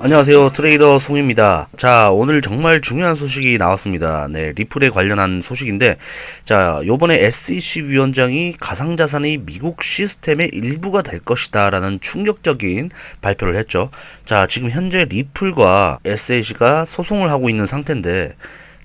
안녕하세요. 트레이더 송입니다. 자 오늘 정말 중요한 소식이 나왔습니다. 네 리플에 관련한 소식인데 자 요번에 SEC 위원장이 가상자산이 미국 시스템의 일부가 될 것이다 라는 충격적인 발표를 했죠. 자 지금 현재 리플과 SEC가 소송을 하고 있는 상태인데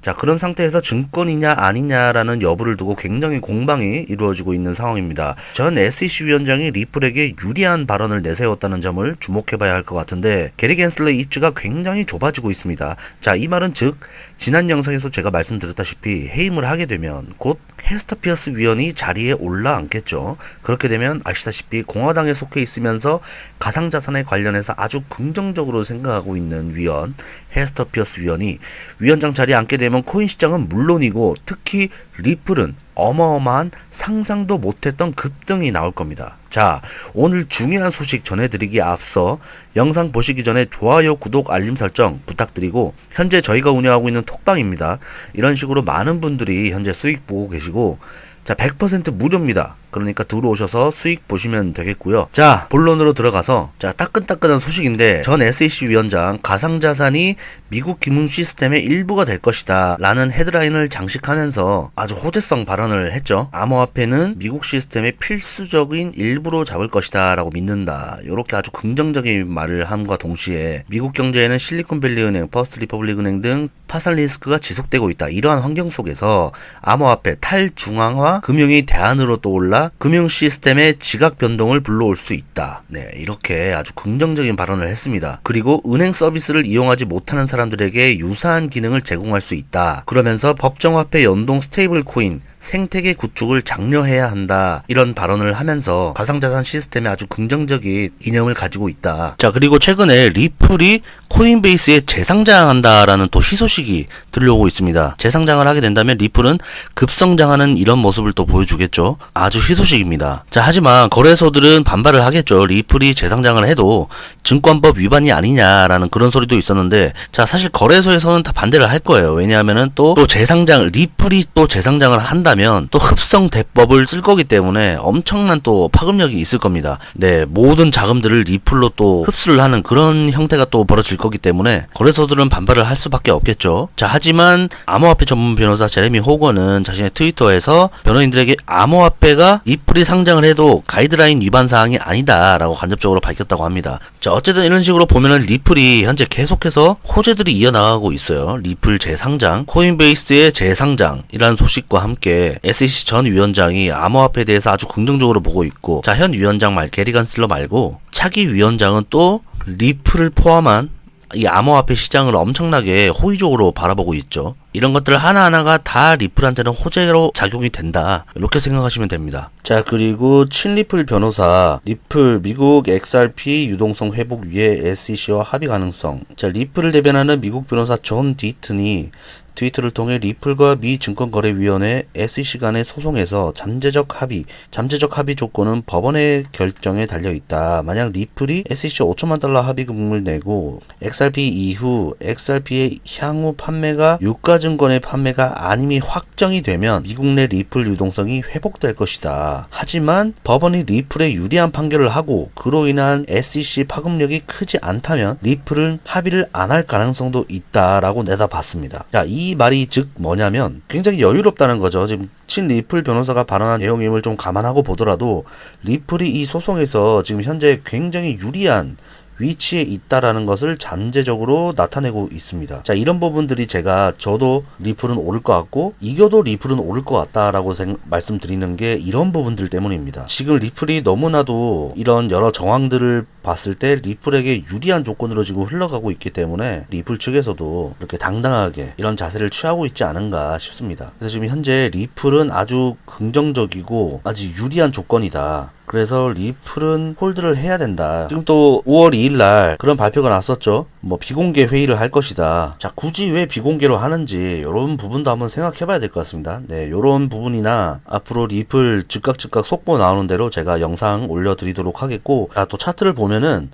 자, 그런 상태에서 증권이냐 아니냐라는 여부를 두고 굉장히 공방이 이루어지고 있는 상황입니다. 전 SEC 위원장이 리플에게 유리한 발언을 내세웠다는 점을 주목해봐야 할 것 같은데 게리 겐슬러의 입지가 굉장히 좁아지고 있습니다. 자, 이 말은 즉 지난 영상에서 제가 말씀드렸다시피 해임을 하게 되면 곧 헤스터 피어스 위원이 자리에 올라앉겠죠. 그렇게 되면 아시다시피 공화당에 속해 있으면서 가상자산에 관련해서 아주 긍정적으로 생각하고 있는 위원 헤스터 피어스 위원이 위원장 자리에 앉게 되면 코인 시장은 물론이고 특히 리플은 어마어마한 상상도 못했던 급등이 나올 겁니다. 자, 오늘 중요한 소식 전해드리기에 앞서 영상 보시기 전에 좋아요, 구독, 알림 설정 부탁드리고 현재 저희가 운영하고 있는 톡방입니다. 이런 식으로 많은 분들이 현재 수익 보고 계시고 자, 100% 무료입니다. 그러니까 들어오셔서 수익 보시면 되겠고요. 자, 본론으로 들어가서 자, 따끈따끈한 소식인데 전 SEC 위원장 가상 자산이 미국 기문 시스템의 일부가 될 것이다 라는 헤드라인을 장식하면서 아주 호재성 발언을 했죠. 암호화폐는 미국 시스템의 필수적인 일부로 잡을 것이다 라고 믿는다. 이렇게 아주 긍정적인 말을 함과 동시에 미국 경제에는 실리콘밸리 은행, 퍼스트 리퍼블릭 은행 등 파산 리스크가 지속되고 있다. 이러한 환경 속에서 암호화폐 탈중앙화 금융이 대안으로 떠올라 금융 시스템의 지각 변동을 불러올 수 있다. 네, 이렇게 아주 긍정적인 발언을 했습니다. 그리고 은행 서비스를 이용하지 못하는 사람들에게 유사한 기능을 제공할 수 있다. 그러면서 법정화폐 연동 스테이블 코인 생태계 구축을 장려해야 한다. 이런 발언을 하면서 가상자산 시스템에 아주 긍정적인 이념을 가지고 있다. 자, 그리고 최근에 리플이 코인베이스에 재상장한다라는 또 희소식이 들려오고 있습니다. 재상장을 하게 된다면 리플은 급성장하는 이런 모습을 또 보여주겠죠. 아주 희소식입니다. 자, 하지만 거래소들은 반발을 하겠죠. 리플이 재상장을 해도 증권법 위반이 아니냐라는 그런 소리도 있었는데, 자, 사실 거래소에서는 다 반대를 할 거예요. 왜냐하면은 또, 또 재상장, 리플이 또 재상장을 한다 면 또 흡성 대법을 쓸 거기 때문에 엄청난 또 파급력이 있을 겁니다. 네, 모든 자금들을 리플로 또 흡수를 하는 그런 형태가 또 벌어질 거기 때문에 거래소들은 반발을 할 수밖에 없겠죠. 자, 하지만 암호화폐 전문 변호사 제레미 호거는 자신의 트위터에서 변호인들에게 암호화폐가 리플이 상장을 해도 가이드라인 위반 사항이 아니다라고 간접적으로 밝혔다고 합니다. 자, 어쨌든 이런 식으로 보면은 리플이 현재 계속해서 호재들이 이어나가고 있어요. 리플 재상장, 코인베이스의 재상장이라는 소식과 함께 SEC 전 위원장이 암호화폐에 대해서 아주 긍정적으로 보고 있고, 자, 현 위원장 말, 게리 간 슬러 말고, 차기 위원장은 또 리플을 포함한 이 암호화폐 시장을 엄청나게 호의적으로 바라보고 있죠. 이런 것들 하나하나가 다 리플한테는 호재로 작용이 된다. 이렇게 생각하시면 됩니다. 자, 그리고 친리플 변호사, 리플, 미국 XRP 유동성 회복 위에 SEC와 합의 가능성. 자, 리플을 대변하는 미국 변호사 존 디튼이 트위터를 통해 리플과 미 증권거래위원회 SEC 간의 소송에서 잠재적 합의, 잠재적 합의 조건은 법원의 결정에 달려 있다. 만약 리플이 SEC 5천만 달러 합의금을 내고 XRP 이후 XRP의 향후 판매가 유가 증권의 판매가 아님이 확정이 되면 미국 내 리플 유동성이 회복될 것이다. 하지만 법원이 리플에 유리한 판결을 하고 그로 인한 SEC 파급력이 크지 않다면 리플은 합의를 안 할 가능성도 있다라고 내다봤습니다. 자, 이 말이 즉 뭐냐면 굉장히 여유롭다는 거죠. 지금 친 리플 변호사가 발언한 내용임을 좀 감안하고 보더라도 리플이 이 소송에서 지금 현재 굉장히 유리한 위치에 있다라는 것을 잠재적으로 나타내고 있습니다. 자, 이런 부분들이 제가 저도 리플은 오를 것 같고 이겨도 리플은 오를 것 같다라고 생, 말씀드리는 게 이런 부분들 때문입니다. 지금 리플이 너무나도 이런 여러 정황들을 봤을 때 리플에게 유리한 조건으로 지금 흘러가고 있기 때문에 리플 측에서도 이렇게 당당하게 이런 자세를 취하고 있지 않은가 싶습니다. 그래서 지금 현재 리플은 아주 긍정적이고 아주 유리한 조건이다. 그래서 리플은 홀드를 해야 된다. 지금 또 5월 2일 날 그런 발표가 났었죠. 뭐 비공개 회의를 할 것이다. 자, 굳이 왜 비공개로 하는지 이런 부분도 한번 생각해 봐야 될 것 같습니다. 네, 요런 부분이나 앞으로 리플 즉각 즉각 속보 나오는 대로 제가 영상 올려 드리도록 하겠고 아, 또 차트를 보면은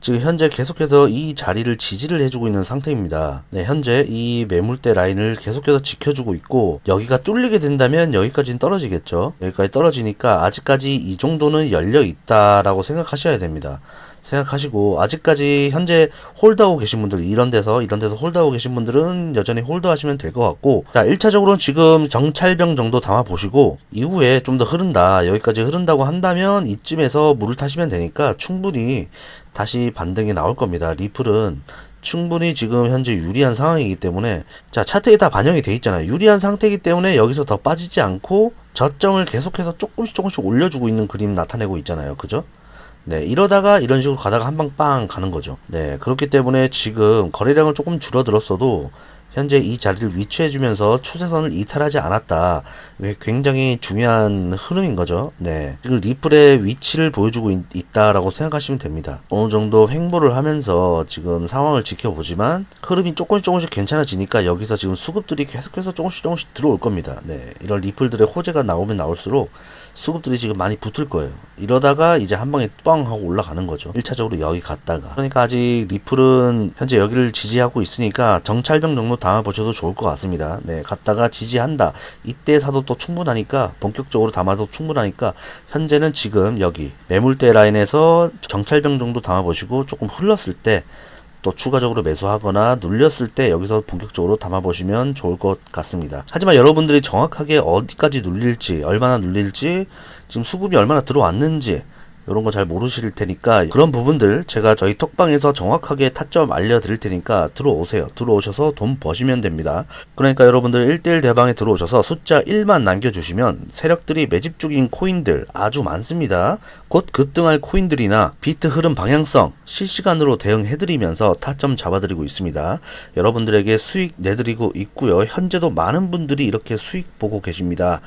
지금 현재 계속해서 이 자리를 지지를 해 주고 있는 상태입니다. 네, 현재 이 매물대 라인을 계속해서 지켜주고 있고 여기가 뚫리게 된다면 여기까지는 떨어지겠죠. 여기까지 떨어지니까 아직까지 이 정도는 열려 있다라고 생각하셔야 됩니다. 생각하시고 아직까지 현재 홀드하고 계신 분들 이런 데서 이런 데서 홀드하고 계신 분들은 여전히 홀드하시면 될 것 같고 자 1차적으로는 지금 정찰병 정도 담아 보시고 이후에 좀 더 흐른다 여기까지 흐른다고 한다면 이쯤에서 물을 타시면 되니까 충분히 다시 반등이 나올 겁니다. 리플은 충분히 지금 현재 유리한 상황이기 때문에 자 차트에 다 반영이 돼 있잖아요. 유리한 상태이기 때문에 여기서 더 빠지지 않고 저점을 계속해서 조금씩 조금씩 올려주고 있는 그림 나타내고 있잖아요. 그죠? 네, 이러다가 이런 식으로 가다가 한 방 빵 가는 거죠. 네, 그렇기 때문에 지금 거래량은 조금 줄어들었어도 현재 이 자리를 위치해주면서 추세선을 이탈하지 않았다. 굉장히 중요한 흐름인 거죠. 네. 지금 리플의 위치를 보여주고 있, 다라고 생각하시면 됩니다. 어느 정도 횡보를 하면서 지금 상황을 지켜보지만 흐름이 조금씩 조금씩 괜찮아지니까 여기서 지금 수급들이 계속해서 조금씩 조금씩 들어올 겁니다. 네. 이런 리플들의 호재가 나오면 나올수록 수급들이 지금 많이 붙을 거예요. 이러다가 이제 한 방에 뻥 하고 올라가는 거죠. 1차적으로 여기 갔다가. 그러니까 아직 리플은 현재 여기를 지지하고 있으니까 정찰병 정도 담아보셔도 좋을 것 같습니다. 네, 갔다가 지지한다. 이때 사도 또 충분하니까 본격적으로 담아도 충분하니까 현재는 지금 여기 매물대 라인에서 정찰병 정도 담아보시고 조금 흘렀을 때 또 추가적으로 매수하거나 눌렸을 때 여기서 본격적으로 담아보시면 좋을 것 같습니다. 하지만 여러분들이 정확하게 어디까지 눌릴지, 얼마나 눌릴지, 지금 수급이 얼마나 들어왔는지, 이런 거 잘 모르실 테니까 그런 부분들 제가 저희 톡방에서 정확하게 타점 알려드릴 테니까 들어오세요. 들어오셔서 돈 버시면 됩니다. 그러니까 여러분들 1대1 대방에 들어오셔서 숫자 1만 남겨주시면 세력들이 매집 중인 코인들 아주 많습니다. 곧 급등할 코인들이나 비트 흐름 방향성 실시간으로 대응해드리면서 타점 잡아드리고 있습니다. 여러분들에게 수익 내드리고 있고요. 현재도 많은 분들이 이렇게 수익 보고 계십니다.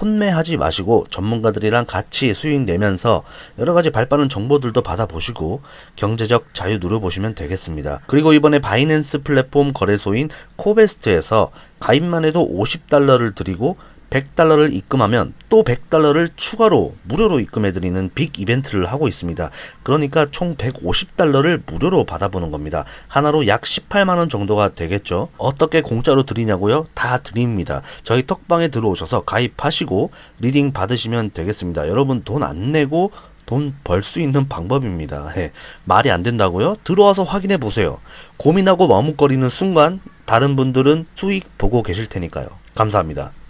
혼매하지 마시고 전문가들이랑 같이 수익 내면서 여러 가지 발빠른 정보들도 받아보시고 경제적 자유 누려보시면 되겠습니다. 그리고 이번에 바이낸스 플랫폼 거래소인 코베스트에서 가입만 해도 50달러를 드리고 100달러를 입금하면 또 100달러를 추가로 무료로 입금해드리는 빅 이벤트를 하고 있습니다. 그러니까 총 150달러를 무료로 받아보는 겁니다. 하나로 약 18만원 정도가 되겠죠. 어떻게 공짜로 드리냐고요? 다 드립니다. 저희 톡방에 들어오셔서 가입하시고 리딩 받으시면 되겠습니다. 여러분 돈 안 내고 돈 벌 수 있는 방법입니다. 예, 말이 안 된다고요? 들어와서 확인해 보세요. 고민하고 머뭇거리는 순간 다른 분들은 수익 보고 계실 테니까요. 감사합니다.